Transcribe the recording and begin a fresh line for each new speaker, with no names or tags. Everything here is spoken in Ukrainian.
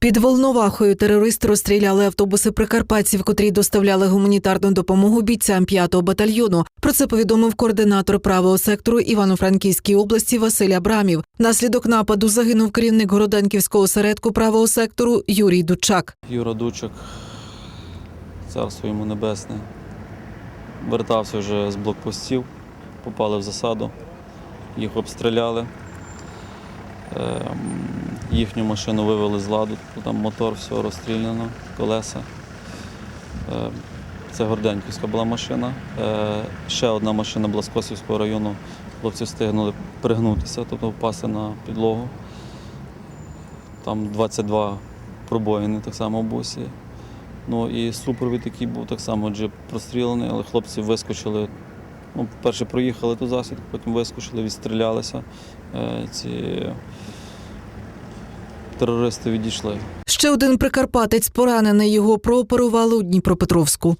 Під Волновахою терористи розстріляли автобуси прикарпатців, котрі доставляли гуманітарну допомогу бійцям 5-го батальйону. Про це повідомив координатор правого сектору Івано-Франківській області Василь Абрамів. Наслідок нападу загинув керівник Городенківського осередку правого сектору Юрій Дучак.
Юра Дучок, царство йому небесне. Вертався вже з блокпостів, попали в засаду, їх обстріляли. Ем, Їхню машину вивели з ладу, там мотор, все розстріляно, колеса. Ем, Це Горденківська була машина. Е, Ще одна машина була з Косівського району. Хлопці встигнули пригнутися, тобто впасти на підлогу. Там 22 пробоїни так само в бусі. Ну і супровід, який був так само джип прострілений, але хлопці вискочили. Ну, перше проїхали ту засідку, потім вискочили, відстрілялися. Е, Ці терористи відійшли.
Ще один прикарпатець поранений. Його прооперували у Дніпропетровську.